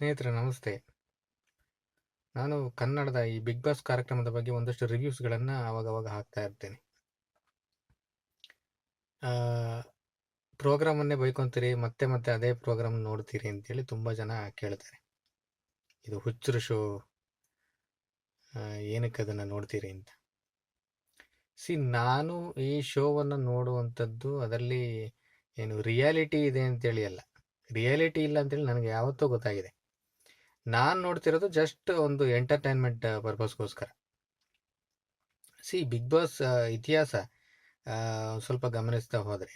ಸ್ನೇಹಿತರೆ, ನಮಸ್ತೆ. ನಾನು ಕನ್ನಡದ ಈ ಬಿಗ್ ಬಾಸ್ ಕಾರ್ಯಕ್ರಮದ ಬಗ್ಗೆ ಒಂದಷ್ಟು ರಿವ್ಯೂಸ್ಗಳನ್ನು ಅವಾಗವಾಗ ಹಾಕ್ತಾ ಇರ್ತೇನೆ. ಪ್ರೋಗ್ರಾಮನ್ನೇ ಬೈಕೊಂತೀರಿ, ಮತ್ತೆ ಮತ್ತೆ ಅದೇ ಪ್ರೋಗ್ರಾಮ್ ನೋಡ್ತೀರಿ ಅಂತೇಳಿ ತುಂಬ ಜನ ಕೇಳ್ತಾರೆ. ಇದು ಹುಚ್ಚರು ಶೋ ಏನಕ್ಕೆ ಅದನ್ನು ನೋಡ್ತೀರಿ ಅಂತ. ಸಿ ನಾನು ಈ ಶೋವನ್ನು ನೋಡುವಂಥದ್ದು ಅದರಲ್ಲಿ ಏನು ರಿಯಾಲಿಟಿ ಇದೆ ಅಂತೇಳಿ ಅಲ್ಲ. ರಿಯಾಲಿಟಿ ಇಲ್ಲ ಅಂತೇಳಿ ನನಗೆ ಯಾವತ್ತೂ ಗೊತ್ತಾಗಿದೆ. ನಾನು ನೋಡ್ತಿರೋದು ಜಸ್ಟ್ ಒಂದು ಎಂಟರ್ಟೈನ್ಮೆಂಟ್ ಪರ್ಪಸ್ಗೋಸ್ಕರ ಸಿ ಬಿಗ್ ಬಾಸ್ ಇತಿಹಾಸ ಸ್ವಲ್ಪ ಗಮನಿಸ್ತಾ ಹೋದರೆ,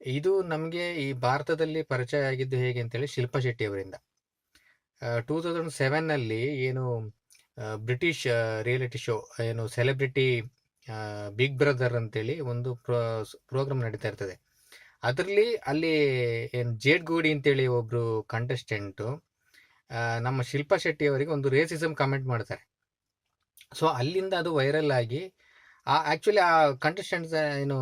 ಇದು ನಮಗೆ ಈ ಭಾರತದಲ್ಲಿ ಪರಿಚಯ ಆಗಿದ್ದು ಹೇಗೆ ಅಂತೇಳಿ ಶಿಲ್ಪಾ ಶೆಟ್ಟಿ ಅವರಿಂದ. ಟೂ ತೌಸಂಡ್ ಸೆವೆನ್ನಲ್ಲಿ ಏನು ಬ್ರಿಟಿಷ್ ರಿಯಾಲಿಟಿ ಶೋ ಏನು ಸೆಲೆಬ್ರಿಟಿ ಬಿಗ್ ಬ್ರದರ್ ಅಂತೇಳಿ ಒಂದು ಪ್ರೋ ಪ್ರೋಗ್ರಾಮ್ ನಡೀತಾ ಇರ್ತದೆ. ಅದರಲ್ಲಿ ಅಲ್ಲಿ ಏನು ಜೇಡ್ ಗೂಡಿ ಅಂತೇಳಿ ಒಬ್ಬರು ಕಂಟೆಸ್ಟೆಂಟು ನಮ್ಮ ಶಿಲ್ಪಾ ಶೆಟ್ಟಿ ಅವರಿಗೆ ಒಂದು ರೇಸಿಸಮ್ ಕಮೆಂಟ್ ಮಾಡ್ತಾರೆ. ಸೊ ಅಲ್ಲಿಂದ ಅದು ವೈರಲ್ ಆಗಿ ಆ ಆ್ಯಕ್ಚುಲಿ ಆ ಕಂಟೆಸ್ಟೆಂಟ್ಸ್ ಏನು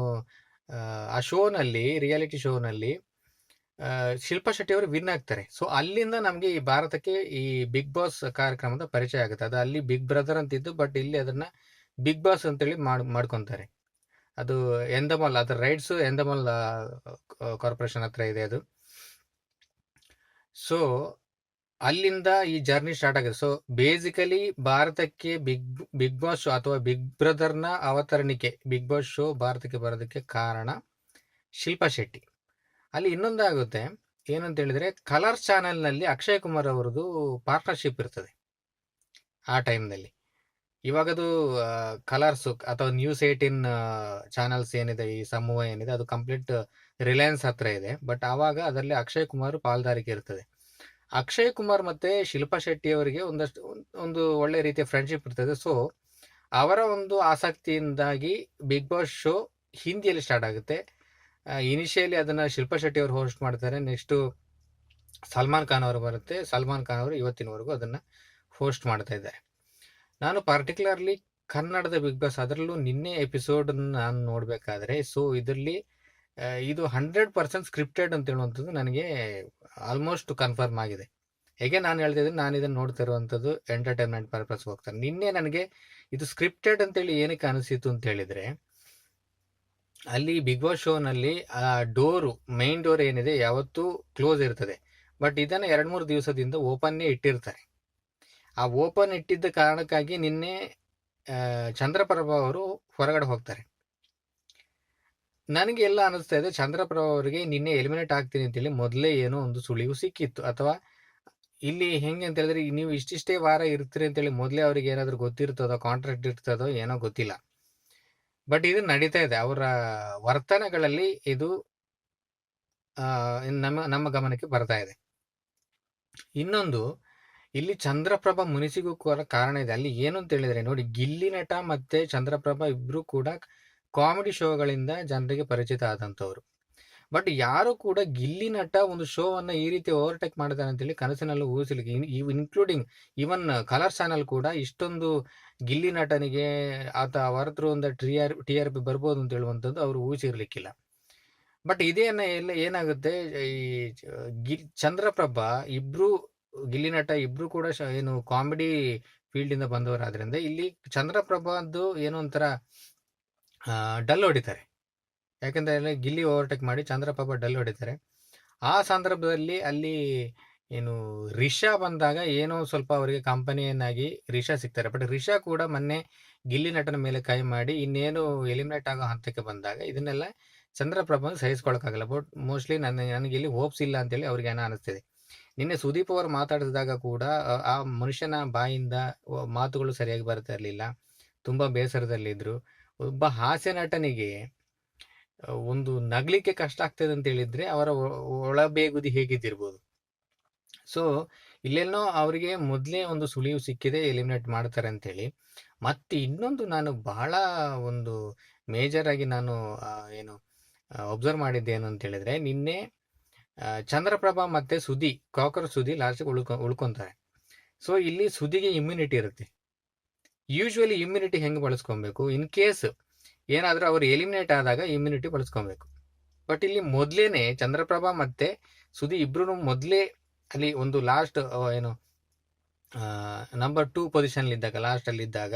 ಆ, ಆ ಶೋನಲ್ಲಿ ರಿಯಾಲಿಟಿ ಶೋನಲ್ಲಿ ಶಿಲ್ಪಾ ಶೆಟ್ಟಿ ಅವರು ವಿನ್ ಆಗ್ತಾರೆ. ಸೊ ಅಲ್ಲಿಂದ ನಮಗೆ ಈ ಭಾರತಕ್ಕೆ ಈ ಬಿಗ್ ಬಾಸ್ ಕಾರ್ಯಕ್ರಮದ ಪರಿಚಯ ಆಗುತ್ತೆ. ಅದು ಅಲ್ಲಿ ಬಿಗ್ ಬ್ರದರ್ ಅಂತಿದ್ದು ಬಟ್ ಇಲ್ಲಿ ಅದನ್ನ ಬಿಗ್ ಬಾಸ್ ಅಂತೇಳಿ ಮಾಡ್ ಮಾಡ್ಕೊತಾರೆ. ಅದು ಎಂದಮಲ್ ಅದರ ರೈಟ್ಸು ಎಂದಮಲ್ ಕಾರ್ಪೊರೇಷನ್ ಹತ್ರ ಇದೆ ಅದು. ಸೊ ಅಲ್ಲಿಂದ ಈ ಜರ್ನಿ ಸ್ಟಾರ್ಟ್ ಆಗಿದೆ. ಸೊ ಬೇಸಿಕಲಿ ಭಾರತಕ್ಕೆ ಬಿಗ್ ಬಿಗ್ ಬಾಸ್ ಶೋ ಅಥವಾ ಬಿಗ್ ಬ್ರದರ್ನ ಅವತರಣಿಕೆ ಬಿಗ್ ಬಾಸ್ ಶೋ ಭಾರತಕ್ಕೆ ಬರೋದಕ್ಕೆ ಕಾರಣ ಶಿಲ್ಪಾ ಶೆಟ್ಟಿ. ಅಲ್ಲಿ ಇನ್ನೊಂದಾಗುತ್ತೆ ಏನಂತ ಹೇಳಿದ್ರೆ ಕಲರ್ ಚಾನೆಲ್ನಲ್ಲಿ ಅಕ್ಷಯ್ ಕುಮಾರ್ ಅವರದು ಪಾರ್ಟ್ನರ್ಶಿಪ್ ಇರ್ತದೆ ಆ ಟೈಮ್ನಲ್ಲಿ ಇವಾಗದು ಕಲರ್ಸ್ ಅಥವಾ ನ್ಯೂಸ್ ಏಯ್ಟೀನ್ ಚಾನೆಲ್ಸ್ ಏನಿದೆ, ಈ ಸಮೂಹ ಏನಿದೆ, ಅದು ಕಂಪ್ಲೀಟ್ ರಿಲಯನ್ಸ್ ಹತ್ರ ಇದೆ. ಬಟ್ ಆವಾಗ ಅದರಲ್ಲಿ ಅಕ್ಷಯ್ ಕುಮಾರ್ ಪಾಲ್ದಾರಿಕೆ ಇರ್ತದೆ. ಅಕ್ಷಯ್ ಕುಮಾರ್ ಮತ್ತೆ ಶಿಲ್ಪಾ ಶೆಟ್ಟಿ ಅವರಿಗೆ ಒಂದಷ್ಟು ಒಂದು ಒಳ್ಳೆ ರೀತಿಯ ಫ್ರೆಂಡ್ಶಿಪ್ ಇರ್ತದೆ. ಸೊ ಅವರ ಒಂದು ಆಸಕ್ತಿಯಿಂದಾಗಿ ಬಿಗ್ ಬಾಸ್ ಶೋ ಹಿಂದಿಯಲ್ಲಿ ಸ್ಟಾರ್ಟ್ ಆಗುತ್ತೆ. ಇನಿಷಿಯಲಿ ಅದನ್ನು ಶಿಲ್ಪಾ ಶೆಟ್ಟಿ ಅವರು ಹೋಸ್ಟ್ ಮಾಡ್ತಾರೆ. ನೆಕ್ಸ್ಟು ಸಲ್ಮಾನ್ ಖಾನ್ ಅವರು ಬರುತ್ತೆ. ಸಲ್ಮಾನ್ ಖಾನ್ ಅವರು ಇವತ್ತಿನವರೆಗೂ ಅದನ್ನು ಹೋಸ್ಟ್ ಮಾಡ್ತಾ ಇದ್ದಾರೆ. ನಾನು ಪರ್ಟಿಕ್ಯುಲರ್ಲಿ ಕನ್ನಡದ ಬಿಗ್ ಬಾಸ್ ಅದರಲ್ಲೂ ನಿನ್ನೆ ಎಪಿಸೋಡ್ ನಾನು ನೋಡಬೇಕಾದ್ರೆ ಸೊ ಇದರಲ್ಲಿ ಇದು ಹಂಡ್ರೆಡ್ ಪರ್ಸೆಂಟ್ ಸ್ಕ್ರಿಪ್ಟೆಡ್ ಅಂತ ಹೇಳುವಂಥದ್ದು ನನಗೆ ಆಲ್ಮೋಸ್ಟ್ ಕನ್ಫರ್ಮ್ ಆಗಿದೆ. ಹೇಗೆ ನಾನು ಹೇಳ್ತಿದ್ದೀನಿ, ನಾನು ಇದನ್ನು ನೋಡ್ತಾ ಇರುವಂಥದ್ದು ಎಂಟರ್ಟೈನ್ಮೆಂಟ್ ಪರ್ಪಸ್ ಹೋಗ್ತಾರೆ ನಿನ್ನೆ ನನಗೆ ಇದು ಸ್ಕ್ರಿಪ್ಟೆಡ್ ಅಂತೇಳಿ ಏನಕ್ಕೆ ಅನಿಸಿತು ಅಂತ ಹೇಳಿದರೆ, ಅಲ್ಲಿ ಬಿಗ್ ಬಾಸ್ ಶೋನಲ್ಲಿ ಆ ಡೋರು ಮೈನ್ ಡೋರ್ ಏನಿದೆ ಯಾವತ್ತೂ ಕ್ಲೋಸ್ ಇರ್ತದೆ. ಬಟ್ ಇದನ್ನು ಎರಡು ಮೂರು ದಿವಸದಿಂದ ಓಪನ್ನೇ ಇಟ್ಟಿರ್ತಾರೆ. ಆ ಓಪನ್ ಇಟ್ಟಿದ್ದ ಕಾರಣಕ್ಕಾಗಿ ನಿನ್ನೆ ಚಂದ್ರಪ್ರಭಾ ಅವರು ಹೊರಗಡೆ ಹೋಗ್ತಾರೆ. ನನಗೆ ಎಲ್ಲ ಅನಿಸ್ತಾ ಇದೆ. ಚಂದ್ರಪ್ರಭ ಅವರಿಗೆ ನಿನ್ನೆ ಎಲಿಮಿನೇಟ್ ಆಗ್ತೀನಿ ಅಂತೇಳಿ ಮೊದಲೇ ಏನೋ ಒಂದು ಸುಳಿವು ಸಿಕ್ಕಿತ್ತು. ಅಥವಾ ಇಲ್ಲಿ ಹೆಂಗೆ ಅಂತ ಹೇಳಿದ್ರೆ ನೀವು ಇಷ್ಟಿಷ್ಟೇ ವಾರ ಇರ್ತೀರಿ ಅಂತೇಳಿ ಮೊದಲೇ ಅವ್ರಿಗೆ ಏನಾದರೂ ಗೊತ್ತಿರ್ತದೋ ಕಾಂಟ್ರಾಕ್ಟ್ ಇರ್ತದೋ ಏನೋ ಗೊತ್ತಿಲ್ಲ. ಬಟ್ ಇದು ನಡೀತಾ ಇದೆ. ಅವರ ವರ್ತನೆಗಳಲ್ಲಿ ಇದು ನಮ್ಮ ನಮ್ಮ ಗಮನಕ್ಕೆ ಬರ್ತಾ ಇದೆ. ಇನ್ನೊಂದು, ಇಲ್ಲಿ ಚಂದ್ರಪ್ರಭ ಮುನಿಸಿಗೂ ಕೂಡ ಕಾರಣ ಇದೆ. ಅಲ್ಲಿ ಏನು ಅಂತ ಹೇಳಿದ್ರೆ ನೋಡಿ, ಗಿಲ್ಲಿ ನಟ ಮತ್ತೆ ಚಂದ್ರಪ್ರಭ ಇಬ್ರು ಕೂಡ ಕಾಮಿಡಿ ಶೋಗಳಿಂದ ಜನರಿಗೆ ಪರಿಚಿತ ಆದಂಥವ್ರು. ಬಟ್ ಯಾರು ಕೂಡ ಗಿಲ್ಲಿ ನಟ ಒಂದು ಶೋವನ್ನು ಈ ರೀತಿ ಓವರ್ಟೇಕ್ ಮಾಡಿದಾನೆ ಅಂತೇಳಿ ಕನಸಿನಲ್ಲೂ ಊಹಿಸಲಿಕ್ಕೆ ಇನ್ಕ್ಲೂಡಿಂಗ್ ಇವನ್ ಕಲರ್ ಚಾನಲ್ ಕೂಡ ಇಷ್ಟೊಂದು ಗಿಲ್ಲಿ ನಟನಿಗೆ ಆತ ಹೊರತರು ಒಂದು T R T R P ಬರ್ಬೋದು ಅಂತ ಹೇಳುವಂಥದ್ದು ಅವರು ಊಹಿಸಿರ್ಲಿಕ್ಕಿಲ್ಲ. ಬಟ್ ಇದೇನ ಎಲ್ಲ ಏನಾಗುತ್ತೆ, ಈ ಗಿ, ಚಂದ್ರಪ್ರಭಾ ಇಬ್ರು ಗಿಲ್ಲಿ ನಟ ಇಬ್ರು ಕೂಡ ಏನು ಕಾಮಿಡಿ ಫೀಲ್ಡ್ ಇಂದ ಬಂದವರಾದ್ರಿಂದ ಇಲ್ಲಿ ಚಂದ್ರಪ್ರಭಾದ್ದು ಏನೋ ಒಂಥರ ಡಲ್ ಹೊಡಿತಾರೆ. ಯಾಕಂದ್ರೆ ಗಿಲ್ಲಿ ಓವರ್ಟೇಕ್ ಮಾಡಿ ಚಂದ್ರಪ್ರಭಾ ಡಲ್ ಹೊಡಿತಾರೆ. ಆ ಸಂದರ್ಭದಲ್ಲಿ ಅಲ್ಲಿ ಏನು ರಿಷಾ ಬಂದಾಗ ಏನೋ ಸ್ವಲ್ಪ ಅವರಿಗೆ ಕಂಪನಿಯನ್ನಾಗಿ ರಿಷಾ ಸಿಗ್ತಾರೆ. ಬಟ್ ರಿಷಾ ಕೂಡ ಮೊನ್ನೆ ಗಿಲ್ಲಿ ನಟನ ಮೇಲೆ ಕೈ ಮಾಡಿ ಇನ್ನೇನು ಎಲಿಮಿನೇಟ್ ಆಗೋ ಹಂತಕ್ಕೆ ಬಂದಾಗ ಇದನ್ನೆಲ್ಲ ಚಂದ್ರಪ್ರಭ ಸಹಿಸ್ಕೊಳಕ್ಕಾಗಲ್ಲ. ಬಟ್ ಮೋಸ್ಟ್ಲಿ ನನ್ನ, ನನಗೆ ಇಲ್ಲಿ ಹೋಪ್ಸ್ ಇಲ್ಲ ಅಂತೇಳಿ ಅವ್ರಿಗೆ ಏನೋ ಅನಿಸ್ತಿದೆ. ನಿನ್ನೆ ಸುದೀಪ್ ಅವರು ಮಾತಾಡಿಸಿದಾಗ ಕೂಡ ಆ- ಮನುಷ್ಯನ ಬಾಯಿಂದ ಮಾತುಗಳು ಸರಿಯಾಗಿ ಬರ್ತಾ ಇರಲಿಲ್ಲ. ತುಂಬ ಬೇಸರದಲ್ಲಿದ್ರು. ಒಬ್ಬ ಹಾಸ್ಯ ನಟನಿಗೆ ಒಂದು ನಗ್ಲಿಕ್ಕೆ ಕಷ್ಟ ಆಗ್ತದೆ ಅಂತ ಹೇಳಿದ್ರೆ ಅವರ ಒಳಬೇಗುದಿ ಹೇಗಿದ್ದಿರ್ಬೋದು. ಸೊ ಇಲ್ಲೆಲ್ಲೋ ಅವರಿಗೆ ಮೊದಲೇ ಒಂದು ಸುಳಿವು ಸಿಕ್ಕಿದೆ, ಎಲಿಮಿನೇಟ್ ಮಾಡ್ತಾರೆ ಅಂತೇಳಿ ಮತ್ತೆ ಇನ್ನೊಂದು ನಾನು ಬಹಳ ಒಂದು ಮೇಜರ್ ಆಗಿ ನಾನು ಏನು ಒಬ್ಸರ್ವ್ ಮಾಡಿದ್ದೆ ಏನು ಅಂತ ಹೇಳಿದ್ರೆ, ನಿನ್ನೆ ಚಂದ್ರಪ್ರಭಾ ಮತ್ತೆ ಸುದಿ, ಕಾಕರ್ ಸುದಿ ಲಾಸ್ಟಿಗೆ ಉಳ್ಕೊ, ಉಳ್ಕೊಂತಾರೆ. ಸೊ ಇಲ್ಲಿ ಸುದಿಗೆ ಇಮ್ಯುನಿಟಿ ಇರುತ್ತೆ. ಯೂಶ್ವಲಿ ಇಮ್ಯುನಿಟಿ ಹೆಂಗೆ ಬಳಸ್ಕೊಬೇಕು? ಇನ್ ಕೇಸ್ ಏನಾದರೂ ಅವರು ಎಲಿಮಿನೇಟ್ ಆದಾಗ ಇಮ್ಯುನಿಟಿ ಬಳಸ್ಕೊಬೇಕು. ಬಟ್ ಇಲ್ಲಿ ಮೊದಲೇನೆ ಚಂದ್ರಪ್ರಭಾ ಮತ್ತೆ ಸುದಿ ಇಬ್ರು ಮೊದಲೇ ಅಲ್ಲಿ ಒಂದು ಲಾಸ್ಟ್ ಏನು ನಂಬರ್ ಟೂ ಪೊಸಿಷನ್ ಇದ್ದಾಗ ಲಾಸ್ಟ್ ಅಲ್ಲಿ ಇದ್ದಾಗ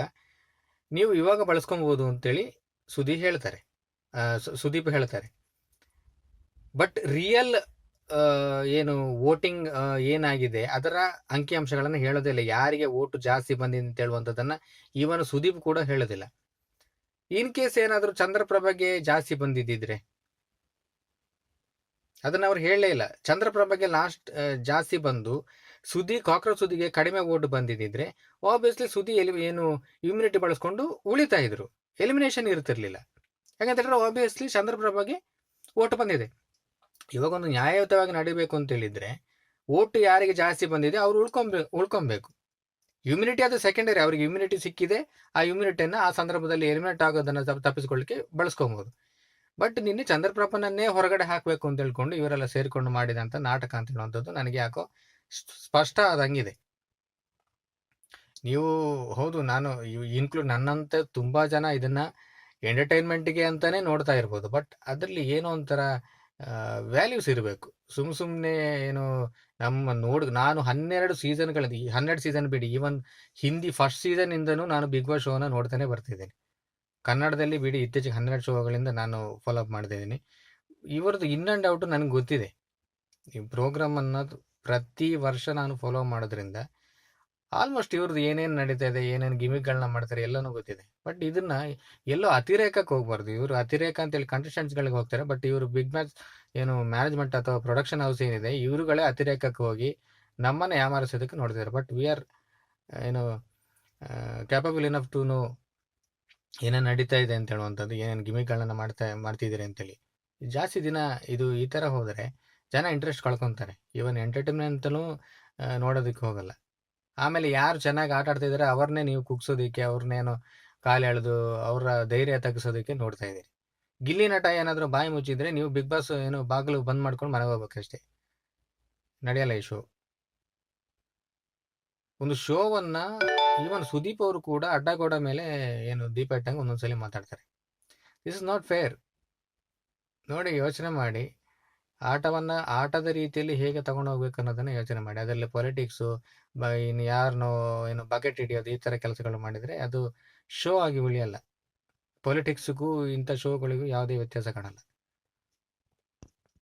ನೀವು ಇವಾಗ ಬಳಸ್ಕೊಬಹುದು ಅಂತೇಳಿ ಸುದಿ ಹೇಳ್ತಾರೆ. ಸುದೀಪ್ ಹೇಳ್ತಾರೆ. ಬಟ್ ರಿಯಲ್ ಏನು ವೋಟಿಂಗ್ ಏನಾಗಿದೆ ಅದರ ಅಂಕಿಅಂಶಗಳನ್ನು ಹೇಳೋದಿಲ್ಲ ಯಾರಿಗೆ ಓಟು ಜಾಸ್ತಿ ಬಂದಿದೆ ಅಂತ ಹೇಳುವಂಥದ್ದನ್ನ ಇವನು ಸುದೀಪ್ ಕೂಡ ಹೇಳೋದಿಲ್ಲ. ಇನ್ ಕೇಸ್ ಏನಾದರೂ ಚಂದ್ರಪ್ರಭಾಗೆ ಜಾಸ್ತಿ ಬಂದಿದ್ದಿದ್ರೆ? ಅದನ್ನ ಅವ್ರು ಹೇಳಲೇ ಇಲ್ಲ. ಚಂದ್ರಪ್ರಭಾಗೆ ಲಾಸ್ಟ್ ಜಾಸ್ತಿ ಬಂದು ಸುದಿ, ಕಾಕ್ರೋಚ್ ಸುದಿಗೆ ಕಡಿಮೆ ಓಟ್ ಬಂದಿದ್ದಿದ್ರೆ ಆಬ್ವಿಯಸ್ಲಿ ಸುದಿ ಎಲಿ, ಏನು ಇಮ್ಯುನಿಟಿ ಬಳಸ್ಕೊಂಡು ಉಳಿತಾ ಇದ್ರು. ಎಲಿಮಿನೇಷನ್ ಇರ್ತಿರ್ಲಿಲ್ಲ. ಯಾಕಂತ ಹೇಳಿದ್ರೆ ಆಬ್ವಿಯಸ್ಲಿ ಚಂದ್ರಪ್ರಭಾಗೆ ಓಟ್ ಬಂದಿದೆ. ಇವಾಗ ಒಂದು ನ್ಯಾಯಯುತವಾಗಿ ನಡಿಬೇಕು ಅಂತ ಹೇಳಿದ್ರೆ, ಓಟ್ ಯಾರಿಗೆ ಜಾಸ್ತಿ ಬಂದಿದೆ ಅವ್ರು ಉಳ್ಕೊಬೇಕು ಉಳ್ಕೊಬೇಕು. ಇಮ್ಯುನಿಟಿ ಅದು ಸೆಕೆಂಡರಿ ಅವ್ರಿಗೆ ಇಮ್ಯುನಿಟಿ ಸಿಕ್ಕಿದೆ, ಆ ಇಮ್ಯುನಿಟಿಯನ್ನು ಆ ಸಂದರ್ಭದಲ್ಲಿ ಎಲಿಮಿನೇಟ್ ಆಗೋದನ್ನ ತಪ್ಪ- ತಪ್ಪಿಸ್ಕೊಳ್ಳಿಕ್ಕೆ ಬಳಸ್ಕೊಬೋದು. ಬಟ್ ನಿನ್ನೆ ಚಂದ್ರಪ್ರಭನನ್ನೇ ಹೊರಗಡೆ ಹಾಕಬೇಕು ಅಂತ ಹೇಳ್ಕೊಂಡು ಇವರೆಲ್ಲ ಸೇರಿಕೊಂಡು ಮಾಡಿದಂತ ನಾಟಕ ಅಂತ ಹೇಳುವಂಥದ್ದು ನನಗೆ ಯಾಕೋ ಸ್ಪಷ್ಟ ಆದಂಗಿದೆ. ನೀವು ಹೌದು, ನಾನು ಇನ್ಕ್ಲೂಡ್ ನನ್ನಂತೆ ತುಂಬಾ ಜನ ಇದನ್ನ ಎಂಟರ್ಟೈನ್ಮೆಂಟ್ಗೆ ಅಂತಾನೆ ನೋಡ್ತಾ ಇರ್ಬೋದು. ಬಟ್ ಅದರಲ್ಲಿ ಏನೋ ಒಂಥರ ವ್ಯಾಲ್ಯೂಸ್ ಇರಬೇಕು. ಸುಮ್ ಸುಮ್ಮನೆ ಏನು ನಮ್ಮ ನೋಡ್, ನಾನು ಹನ್ನೆರಡು ಸೀಸನ್ಗಳಿಂದ ಈ ಹನ್ನೆರಡು ಸೀಸನ್ ಬಿಡಿ ಈವನ್ ಹಿಂದಿ ಫಸ್ಟ್ ಸೀಸನ್ ಇಂದನೂ ನಾನು ಬಿಗ್ ಬಾಸ್ ಶೋನ ನೋಡ್ತಾನೆ ಬರ್ತಿದ್ದೇನೆ. ಕನ್ನಡದಲ್ಲಿ ಬಿಡಿ, ಇತ್ತೀಚೆಗೆ ಹನ್ನೆರಡು ಶೋಗಳಿಂದ ನಾನು ಫಾಲೋ ಅಪ್ ಮಾಡ್ತಿದ್ದೀನಿ ಇವರದ್ದು ಇನ್ ಅಂಡ್ ಔಟ್ ನನಗೆ ಗೊತ್ತಿದೆ. ಈ ಪ್ರೋಗ್ರಾಮ್ ಅನ್ನೋದು ಪ್ರತಿ ವರ್ಷ ನಾನು ಫಾಲೋ ಮಾಡೋದ್ರಿಂದ ಆಲ್ಮೋಸ್ಟ್ ಇವ್ರದ್ದು ಏನೇನು ನಡೀತಾ ಇದೆ, ಏನೇನು ಗಿಮಿಕ್ಗಳನ್ನ ಮಾಡ್ತಾರೆ ಎಲ್ಲನೂ ಗೊತ್ತಿದೆ. ಬಟ್ ಇದನ್ನ ಎಲ್ಲೋ ಅತಿರೇಕಕ್ಕೆ ಹೋಗ್ಬಾರ್ದು. ಇವರು ಅತಿರೇಕ ಅಂತೇಳಿ contestants-ಗಳಿಗೆ ಹೋಗ್ತಾರೆ ಬಟ್ ಇವರು ಬಿಗ್ ಮ್ಯಾಚ್ ಏನು ಮ್ಯಾನೇಜ್ಮೆಂಟ್ ಅಥವಾ ಪ್ರೊಡಕ್ಷನ್ ಹೌಸ್ ಏನಿದೆ, ಇವರುಗಳೇ ಅತಿರೇಕಕ್ಕೆ ಹೋಗಿ ನಮ್ಮನ್ನು ಯಾಮಾರಿಸೋದಕ್ಕೆ ನೋಡ್ತಿದ್ದಾರೆ ಬಟ್ ವಿ ಆರ್ ಏನು ಕ್ಯಾಪಬಲ್ ಇನಫ್ ಟು ನೋ ಏನೇನು ನಡೀತಾ ಇದೆ ಅಂತ ಹೇಳುವಂಥದ್ದು, ಏನೇನು ಗಿಮಿಕ್ಗಳನ್ನ ಮಾಡ್ತಾ, ಮಾಡ್ತಿದ್ದೀರಿ ಅಂತೇಳಿ. ಜಾಸ್ತಿ ದಿನ ಇದು ಈ ಥರ ಹೋದರೆ ಜನ ಇಂಟ್ರೆಸ್ಟ್ ಕಳ್ಕೊತಾರೆ. ಈವನ್ ಅಂತಲೂ ನೋಡೋದಕ್ಕೆ ಹೋಗಲ್ಲ. ಆಮೇಲೆ ಯಾರು ಚೆನ್ನಾಗಿ ಆಟ ಆಡ್ತಿದ್ದಾರೆ ಅವ್ರನ್ನೇ ನೀವು ಕುಗ್ಸೋದಕ್ಕೆ ಅವ್ರನ್ನೇನು ಕಾಲು ಎಳೆದು ಅವರ ಧೈರ್ಯ ತಗ್ಗಿಸೋದಕ್ಕೆ ನೋಡ್ತಾ ಇದ್ದೀರಿ. ಗಿಲ್ಲಿ ನಟ ಏನಾದರೂ ಬಾಯಿ ಮುಚ್ಚಿದ್ರೆ ನೀವು ಬಿಗ್ ಬಾಸ್ ಏನು ಬಾಗಿಲು ಬಂದ್ ಮಾಡ್ಕೊಂಡು ಮನೆಗೆ ಹೋಗ್ಬೇಕಷ್ಟೇ. ನಡೆಯಲ್ಲ ಈ ಶೋ. ಒಂದು ಶೋವನ್ನ ಈವನ್ ಸುದೀಪ್ ಅವರು ಕೂಡ ಅಡ್ಡಗೋಡ ಮೇಲೆ ಏನು ದೀಪ ಇಟ್ಟಂಗೆ ಒಂದೊಂದ್ಸಲಿ ಮಾತಾಡ್ತಾರೆ. ದಿಸ್ ಇಸ್ ನಾಟ್ ಫೇರ್ ನೋಡಿ ಯೋಚನೆ ಮಾಡಿ. ಆಟವನ್ನ ಆಟದ ರೀತಿಯಲ್ಲಿ ಹೇಗೆ ತಗೊಂಡು ಹೋಗ್ಬೇಕು ಅನ್ನೋದನ್ನ ಯೋಚನೆ ಮಾಡಿ. ಅದರಲ್ಲಿ ಪೊಲಿಟಿಕ್ಸು ಇನ್ನು ಯಾರನ್ನು ಏನು ಬಕೆಟ್ ಹಿಡಿಯೋದು ಈ ಥರ ಕೆಲಸಗಳು ಮಾಡಿದರೆ ಅದು ಶೋ ಆಗಿ ಉಳಿಯಲ್ಲ. ಪೊಲಿಟಿಕ್ಸ್ಗೂ ಇಂಥ ಶೋಗಳಿಗೂ ಯಾವುದೇ ವ್ಯತ್ಯಾಸ ಕಾಣಲ್ಲ.